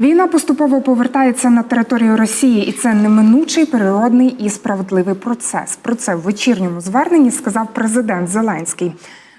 Війна поступово повертається на територію Росії, і це неминучий природний і справедливий процес. Про це в вечірньому зверненні сказав президент Зеленський.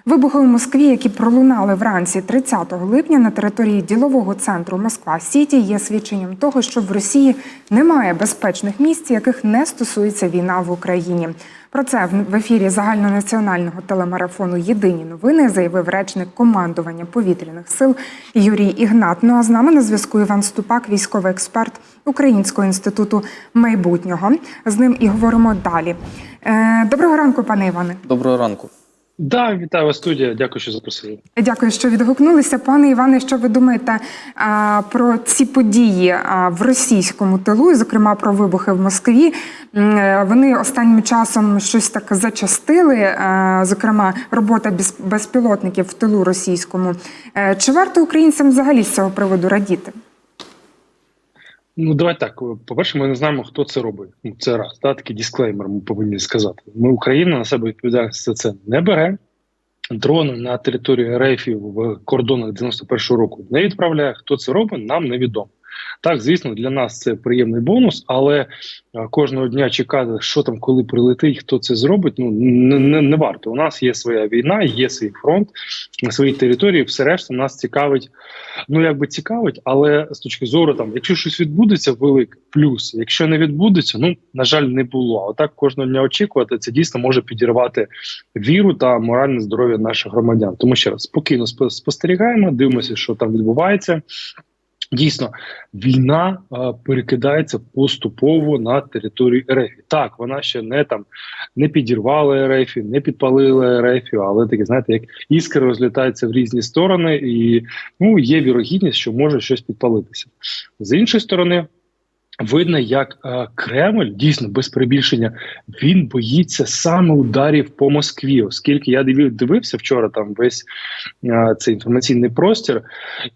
Вибухи у Москві, які пролунали вранці 30 липня на території ділового центру Москва Сіті, є свідченням того, що в Росії немає безпечних місць, яких не стосується війна в Україні. Про це в- ефірі загальнонаціонального телемарафону Єдині новини заявив речник командування повітряних сил Юрій Ігнат. Ну а з нами на зв'язку Іван Ступак, військовий експерт Українського інституту майбутнього. З ним і говоримо далі. Е, Доброго ранку, пане Іване. Доброго ранку. Да, вітаю вас, студія. Дякую, що запросили. Дякую, що відгукнулися. Пане Іване, що ви думаєте а, про ці події а, в російському тилу, і, зокрема про вибухи в Москві? Е, Вони останнім часом щось так зачастили. а, Зокрема, робота без- безпілотників в тилу російському. Е, Чи варто українцям взагалі з цього приводу радіти? Ну, давай так. По-перше, ми не знаємо, хто це робить. Ну, це раз. Та, такий дисклеймер ми повинні сказати. Ми Україна на себе відповідальність за це не бере. Дрони на території рейфів в кордонах 91-го року не відправляє. Хто це робить, нам невідомо. Так, звісно, для нас це приємний бонус, але е, кожного дня чекати, що там, коли прилетить, хто це зробить, ну не, не, не варто. У нас є своя війна, є свій фронт на своїй території. Все решта нас цікавить. Ну якби цікавить, але з точки зору, там, якщо щось відбудеться, велик плюс. Якщо не відбудеться, ну на жаль, не було. А отак кожного дня очікувати, це дійсно може підірвати віру та моральне здоров'я наших громадян. Тому ще раз спокійно спостерігаємо, дивимося, що там відбувається. Дійсно, війна е, перекидається поступово на територію РФ. Так, вона ще не там не підірвала РФ, не підпалила РФ, але таке, знаєте, як іскри розлітаються в різні сторони, і ну є вірогідність, що може щось підпалитися. З іншої сторони. Видно, як е, Кремль дійсно без перебільшення він боїться саме ударів по Москві, оскільки я дивив, дивився вчора там весь е, цей інформаційний простір,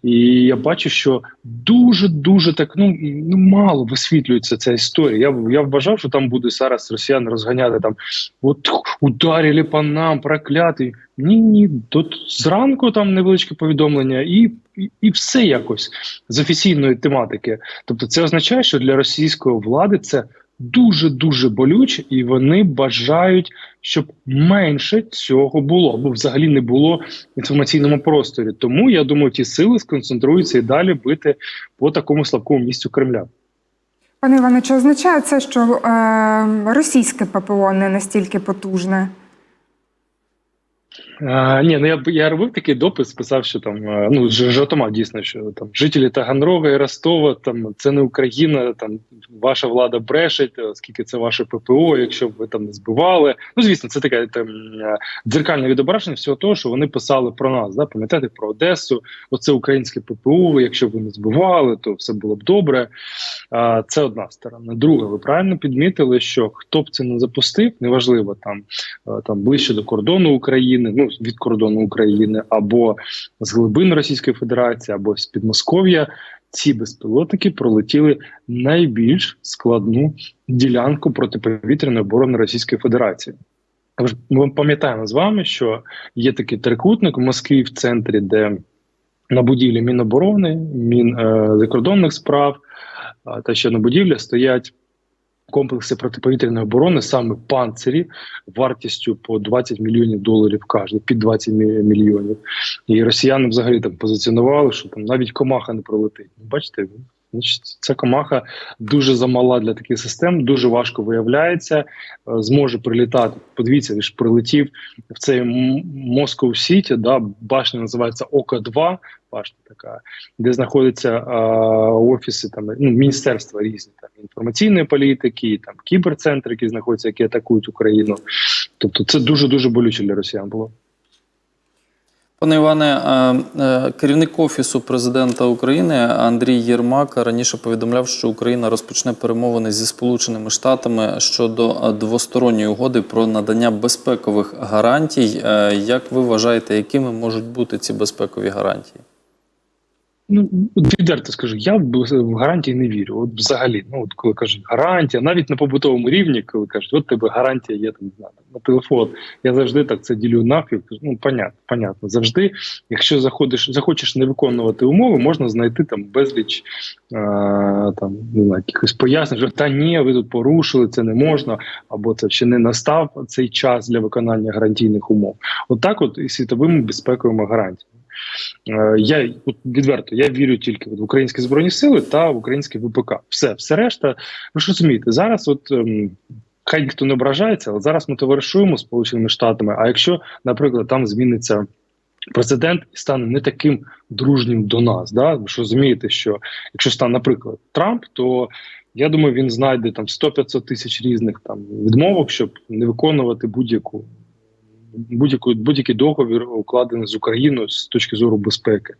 і я бачу, що дуже дуже так ну, ну мало висвітлюється ця історія. Я я вважав, що там буде зараз росіяни розганяти там от ударили по нам, проклятий. Ні, ні, тут зранку там невеличке повідомлення, і, і, і все якось з офіційної тематики. Тобто, це означає, що для російської влади це дуже дуже болюче, і вони бажають, щоб менше цього було, або взагалі не було в інформаційному просторі. Тому я думаю, ті сили сконцентруються і далі бити по такому слабкому місцю Кремля. Пане Іване, чи означає це, що е, російське ППО не настільки потужне? А, ні, ну я я робив такий допис, писав, що там е, ну жартома дійсно, що там жителі Таганрога і Ростова, там це не Україна, там ваша влада брешить, оскільки це ваше ППО, якщо б ви там не збивали. Ну звісно, це таке там е, дзеркальне відображення всього того, що вони писали про нас. Да? Пам'ятаєте про Одесу? Оце українське ППО. Якщо б ви не збивали, то все було б добре. А, Це одна сторона. Друге, ви правильно підмітили, що хто б це не запустив, неважливо там, е, там ближче до кордону України, ну від кордону України, або з глибин Російської Федерації, або з Підмосков'я. Ці безпілотники пролетіли найбільш складну ділянку протиповітряної оборони Російської Федерації. Ми пам'ятаємо з вами, що є такий трикутник в Москві в центрі, де на будівлі Міноборони, Мін е, закордонних справ та ще на будівлі стоять комплекси протиповітряної оборони, саме панцирі, вартістю по 20 мільйонів доларів кожен, під 20 мільйонів. І росіяни взагалі там позиціонували, що там навіть комаха не пролетить. Ну, Бачите, ця комаха дуже замала для таких систем, дуже важко виявляється, е, зможе прилітати. Подивіться, він ж прилетів в цей Москов Сіті, да, башня називається Ока 2 башня така, де знаходяться е, офіси там ну, міністерства різні там інформаційної політики, там кіберцентри, які знаходяться, які атакують Україну. Тобто, це дуже дуже болюче для росіян було. Пане Іване, е, керівник офісу президента України Андрій Єрмак раніше повідомляв, що Україна розпочне перемовини зі Сполученими Штатами щодо е, двосторонньої угоди про надання безпекових гарантій. Е, Як ви вважаєте, якими можуть бути ці безпекові гарантії? Ну, відверто скажу, я в гарантії не вірю. От взагалі, ну от коли кажуть гарантія, навіть на побутовому рівні, коли кажуть, от тебе гарантія є там, на телефон. Я завжди так це ділю навпіл. Ну, понятно, понятно. Завжди, якщо заходиш, захочеш не виконувати умови, можна знайти там безліч е, там не знаю, якихось пояснень, що та ні, ви тут порушили, це не можна, або це ще не настав цей час для виконання гарантійних умов. Отак, от, і світовими безпековими гарантіями. Е, Я відверто я вірю тільки в українські збройні сили та в українське ВПК. Все, все решта. Ви ж розумієте, зараз от. ем, Хай ніхто не ображається, але зараз ми товаришуємо з Сполученими Штатами. А якщо, наприклад, там зміниться президент і стане не таким дружнім до нас, да? ви ж розумієте, що якщо стане, наприклад, Трамп, то я думаю, він знайде там 100-500 тисяч різних там відмовок, щоб не виконувати будь-яку будь-яку будь-який договір укладений з Україною з точки зору безпеки,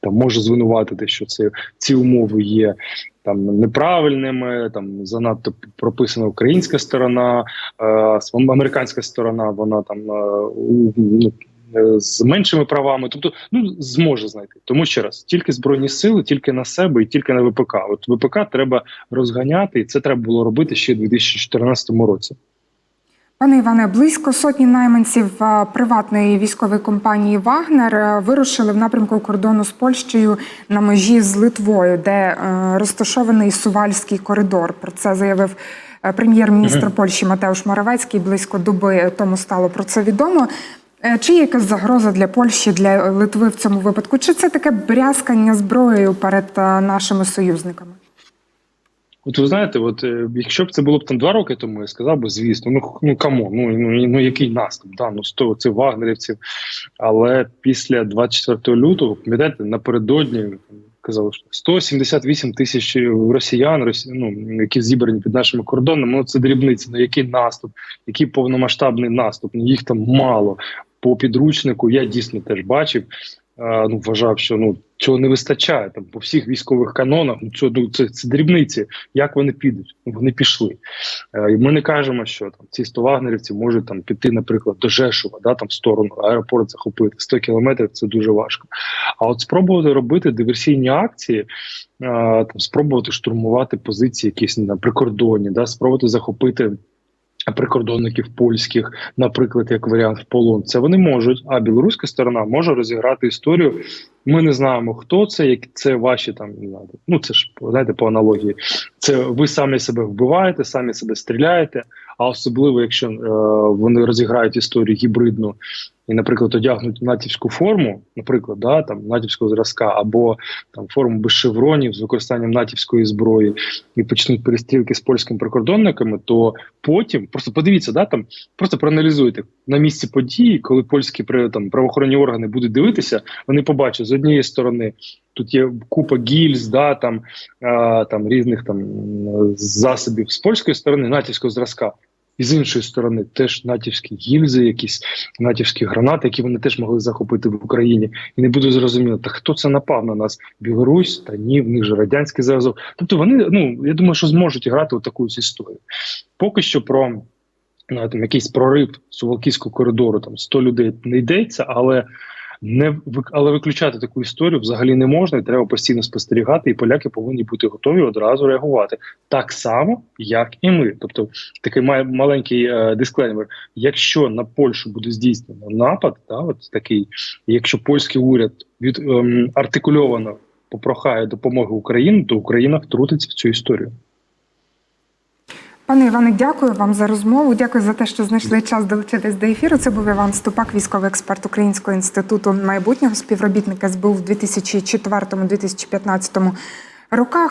там може звинуватити, що це ці умови є там неправильними, там занадто прописана українська сторона, е, американська сторона, вона там е, у- ну, е, з меншими правами, тобто ну зможе знайти. Тому ще раз, тільки збройні сили, тільки на себе і тільки на ВПК. От ВПК треба розганяти, і це треба було робити ще в 2014 році. Пане Іване, близько сотні найманців приватної військової компанії Вагнер вирушили в напрямку кордону з Польщею на межі з Литвою, де е, розташований Сувальський коридор. Про це заявив е, прем'єр-міністр Польщі Матеуш Моравецький. Близько доби тому стало про це відомо. Е, Чи є якась загроза для Польщі, для Литви в цьому випадку? Чи це таке брязкання зброєю перед нашими союзниками? От ви знаєте, от е, якщо б це було б там два роки тому, я сказав би, звісно, ну ну камон, ну, ну, ну який наступ, да, ну сто цих вагнерівців. Але після 24 лютого, пам'ятаєте, напередодні казали, що 178 тисяч росіян, росі- ну, які зібрані під нашими кордонами, ну це дрібниці, ну який наступ, який повномасштабний наступ, ну їх там мало. По підручнику я дійсно теж бачив. Ну, вважав, що ну цього не вистачає там по всіх військових канонах. Ну це, ну, це, це дрібниці. Як вони підуть? Ну, Вони пішли. Е, І ми не кажемо, що там ці 100 вагнерівців можуть там піти, наприклад, до Жешува, да там в сторону аеропорт захопити 100 кілометрів. Це дуже важко. А от спробувати робити диверсійні акції, е, там спробувати штурмувати позиції, якісь на прикордонні, да, спробувати захопити. Прикордонників польських, наприклад, як варіант в полон, це вони можуть. А білоруська сторона може розіграти історію. Ми не знаємо, хто це, як це ваші там ну це ж знаєте, по аналогії. Це ви самі себе вбиваєте, самі себе стріляєте. А особливо, якщо е, вони розіграють історію гібридну і, наприклад, одягнуть натівську форму, наприклад, да, там натівського зразка, або там форму без шевронів з використанням натівської зброї, і почнуть перестрілки з польськими прикордонниками, то потім просто подивіться, да там просто проаналізуйте на місці події, коли польські там правоохоронні органи будуть дивитися, вони побачать з однієї сторони. Тут є купа гільз, да, там, а, там різних там засобів з польської сторони, натівського зразка, і з іншої сторони теж натівські гільзи, якісь натівські гранати, які вони теж могли захопити в Україні, і не буде зрозуміло, та хто це напав на нас? Білорусь та ні, в них же радянський зразок. Тобто вони, ну я думаю, що зможуть грати у таку історію. Поки що про ну, там, якийсь прорив Сувалківського коридору, там 100 людей не йдеться, але не але виключати таку історію взагалі не можна, і треба постійно спостерігати, і поляки повинні бути готові одразу реагувати так само, як і ми. Тобто, такий маленький е, дисклеймер. Якщо на Польщу буде здійснено напад, та от такий, якщо польський уряд від ем, артикульовано попрохає допомоги Україні, то Україна втрутиться в цю історію. Пане Іване, дякую вам за розмову. Дякую за те, що знайшли час долучитись до ефіру. Це був Іван Ступак, військовий експерт Українського інституту майбутнього співробітника СБУ в 2004-2015 роках.